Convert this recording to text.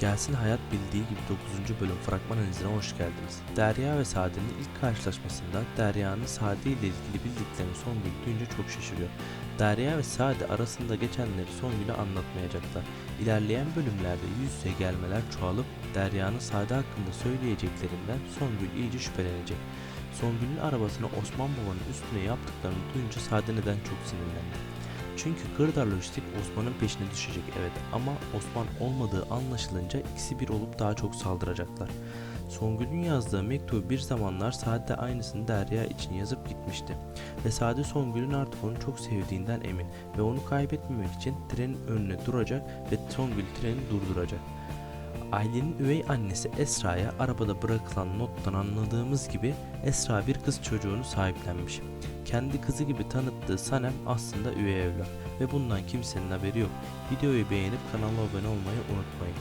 Gelsin Hayat bildiği gibi 9. bölüm fragman analizine hoş geldiniz. Derya ve Sade'nin ilk karşılaşmasında Derya'nın Sade ile ilgili bildiklerini Songül duyunca çok şaşırıyor. Derya ve Sade arasında geçenleri Songül'e anlatmayacaklar. İlerleyen bölümlerde yüz yüze gelmeler çoğalıp Derya'nın Sade hakkında söyleyeceklerinden Songül iyice şüphelenecek. Songül'ün arabasını Osman Baba'nın üstüne yaptıklarını duyunca Sade neden çok sinirlendi. Çünkü Gırdar Lojistik Osman'ın peşine düşecek evet ama Osman olmadığı anlaşılınca ikisi bir olup daha çok saldıracaklar. Songül'ün yazdığı mektubu bir zamanlar Sade aynısını Derya için yazıp gitmişti. Ve Sade Songül'ün artık onu çok sevdiğinden emin ve onu kaybetmemek için trenin önüne duracak ve Songül treni durduracak. Ailenin üvey annesi Esra'ya arabada bırakılan nottan anladığımız gibi Esra bir kız çocuğunu sahiplenmiş. Kendi kızı gibi tanıttığı Sanem aslında üvey evlat ve bundan kimsenin haberi yok. Videoyu beğenip kanala abone olmayı unutmayın.